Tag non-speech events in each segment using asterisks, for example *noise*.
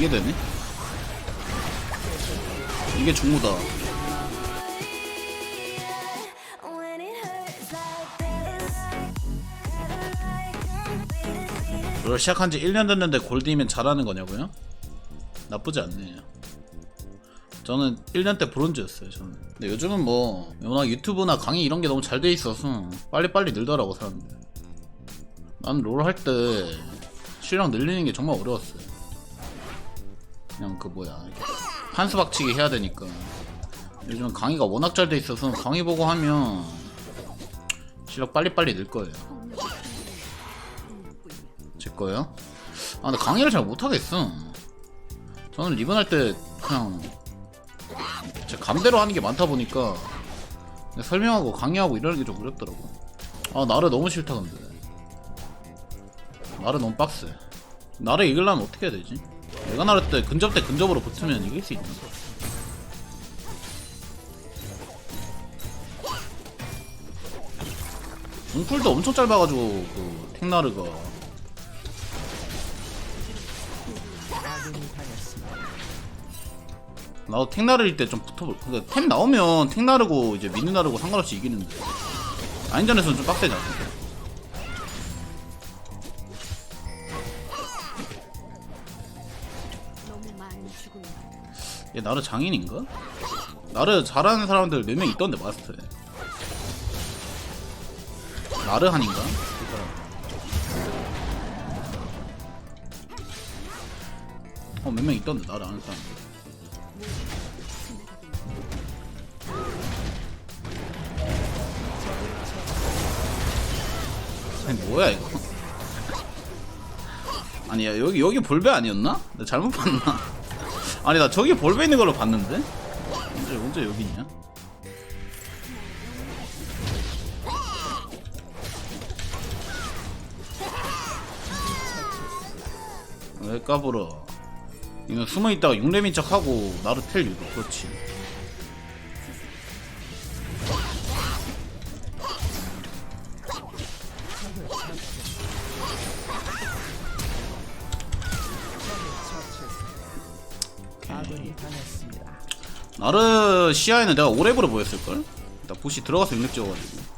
이게 되네? 이게 this. 롤 시작한 지 1년 됐는데 골드이면 잘하는 거냐고요? 나쁘지 않네요. 저는 1년 때 브론즈였어요, 저는. 근데 요즘은 뭐, 워낙 유튜브나 강의 이런 게 너무 잘 돼 있어서 빨리빨리 늘더라고, 사람들. 난 롤 할 때 실력 늘리는 게 정말 어려웠어요. 그냥 그 뭐야, 이렇게 한수 박치기 해야 되니까. 요즘은 강의가 워낙 잘 돼 있어서 강의 보고 하면 실력 빨리빨리 늘 거예요. 제 거예요? 아, 근데 강의를 잘 못하겠어. 저는 리본 할 때 그냥 제 감대로 하는 게 많다 보니까 설명하고 강의하고 이러는 게 좀 어렵더라고. 아, 나를 너무 싫다, 근데. 나를 너무 빡세. 나를 이기려면 어떻게 해야 되지? 내가 나를 때 근접 대 근접으로 붙으면 이길 수 있는 거. 웅쿨도 엄청 짧아가지고 그 탱나르가. 나도 탱나르일 때 좀 붙어볼 그니까 템 나오면 탱나르고 이제 미누나르고 상관없이 이기는데. 아인전에서는 좀 빡세지 않 얘 나르 장인인가? 나르 잘하는 사람들 몇 명 있던데 마스터에 나르한인가? 그 사람 어몇 명 있던데 나르 아는 사람들 아니 뭐야 이거 아니야 여기 여기 볼배 아니었나? 나 잘못 봤나? *laughs* 아니 나 저기 볼배 있는 걸로 봤는데 언제 언제 여기 있냐? 왜 까불어? 이거 숨어 있다가 육렘인 척하고 나를 텔 유도 그렇지. 나르 시야에는 내가 오랩으로 보였을걸? 나 부시 들어가서 육렙 찍어가지고.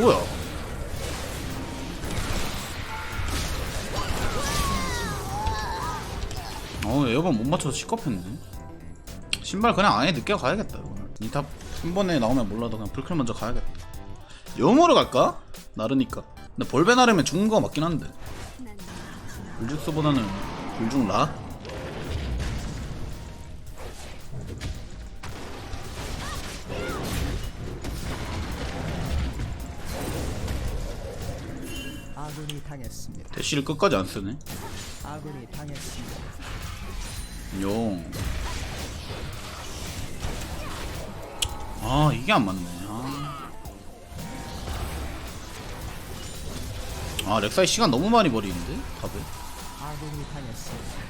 뭐야? 어 에어건 못 맞춰서 시겁했네. 신발 그냥 아예 늦게 가야겠다 이거는. 이탑 한 번에 나오면 몰라도 그냥 불클 먼저 가야겠다 영어로 갈까? 나르니까 근데 볼베 나르면 죽는 거 맞긴 한데 불죽스보다는 불죽 라? 아군이 당했습니다. 대시를 끝까지 안 쓰네 아군이 당했습니다. 용. 아 이게 안 맞네. 아, 아 렉사이 시간 너무 많이 버리는데 당했습니다.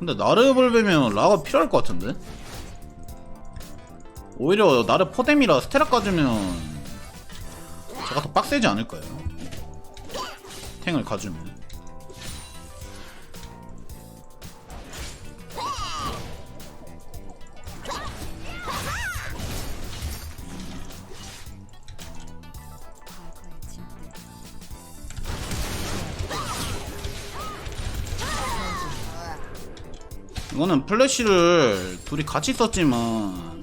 근데 나르 볼베면 라가 필요할 것 같은데. 오히려 나르 포뎀이라 스테라 까주면 제가 더 빡세지 않을까요? 탱을 가주면. 이거는 플래시를 둘이 같이 썼지만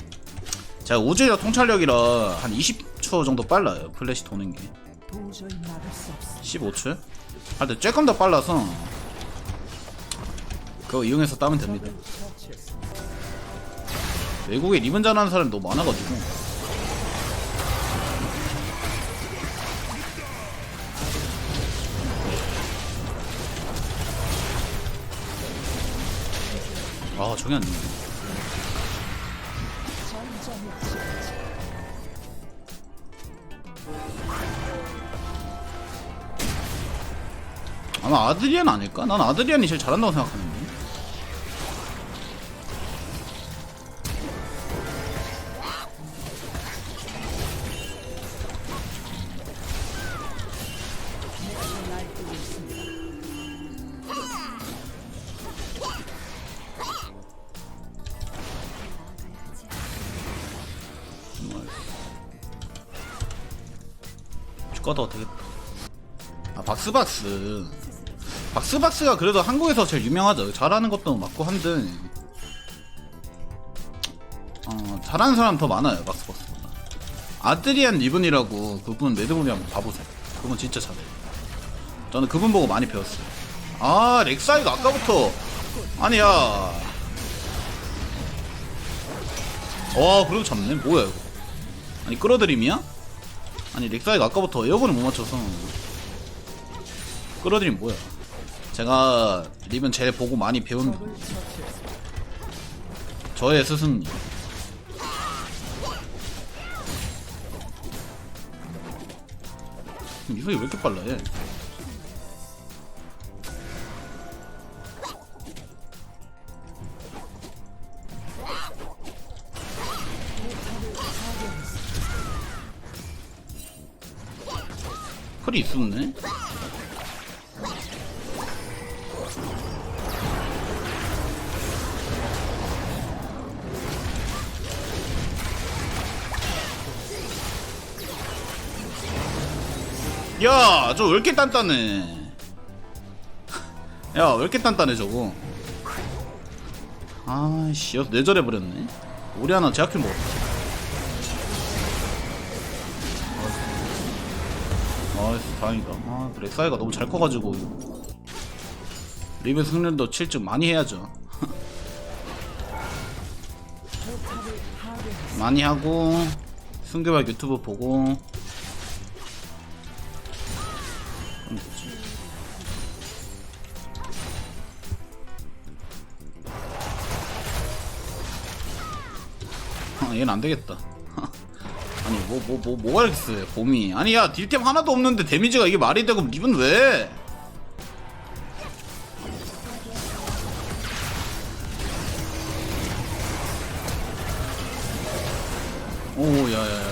제가 우주적 통찰력이라 한 20초 정도 빨라요 플래시 도는 게 도저히 막을 수 없습니다. 15초요? 하여튼 조금 더 빨라서 그거 이용해서 따면 됩니다. 외국에 리본 잘하는 사람이 너무 많아가지고 아 저게 안 되네 아마 아드리안 아닐까? 난 아드리안이 제일 잘한다고 생각하는데 꺼도 되겠다. 아 박스박스. 박스박스가 그래도 한국에서 제일 유명하죠. 잘하는 것도 맞고 한데. 어 잘하는 사람 더 많아요 박스박스보다 아드리안 리븐이라고 그분 매드볼이 한번 봐보세요. 그분 진짜 잘해요. 저는 그분 보고 많이 배웠어요. 아 렉사이가 아까부터. 아니야. 와 그래도 잡네. 뭐야 이거? 아니 끌어들임이야? 아니 렉사이가 아까부터 에어건을 못 맞춰서 끌어들임 뭐야. 제가 리븐 제일 보고 많이 배운. 저의 스승님. 미소이 왜 이렇게 빨라 얘 컬이 있었네 야, 저 왜 이렇게 단단해? *laughs* 야, 왜 이렇게 단단해 저거? 아씨, 여 뇌절해 버렸네. 우리 하나 제약킬 먹었다. 아이씨, 다행이다. 아, 그래, 사이가 너무 잘 커가지고 리뷰 승률도 7점 많이 해야죠. *laughs* 많이 하고 승교발 유튜브 보고. 아, 얘는 안 되겠다. 아니 뭐 뭐 뭐 뭐, 가 이렇게 세 봄이 아니 야 딜템 하나도 없는데 데미지가 이게 말이 되고 립은 왜? 오 야야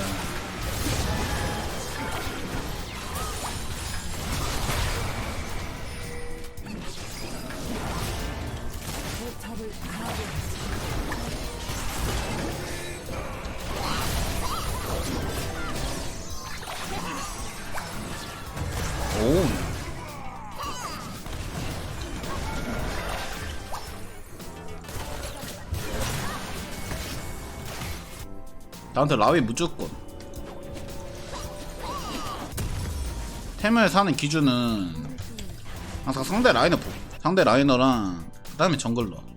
나한테 라위 무조건. 템을 사는 기준은 항상 상대 라이너 보고 상대 라이너랑 그 다음에 정글러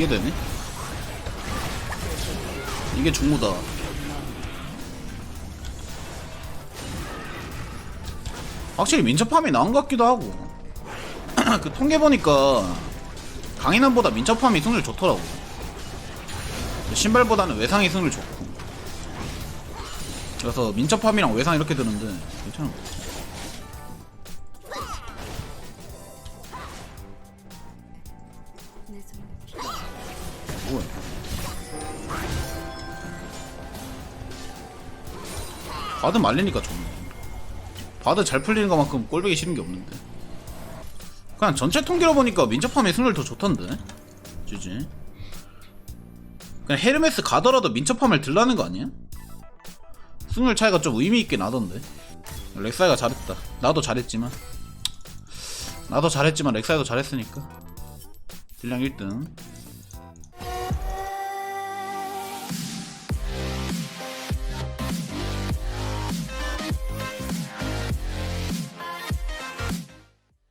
이게 되네? 이게 중무다. 확실히 민첩함이 나은 것 같기도 하고. *clears throat* 그 통계 보니까 강인함보다 민첩함이 승률 좋더라고. 신발보다는 외상이 승률 좋고. 그래서 민첩함이랑 외상 이렇게 드는데 괜찮은 것 같아. 바드 말리니까 좋네. 바드 잘 풀리는 것만큼 꼴보기 싫은 게 없는데. 그냥 전체 통계로 보니까 민첩함이 승률 더 좋던데. 주지. 그냥 헤르메스 가더라도 민첩함을 들라는 거 아니야? 승률 차이가 좀 의미 있게 나던데. 렉사이가 잘했다. 나도 잘했지만. 나도 잘했지만 렉사이도 잘했으니까. 딜량 1등.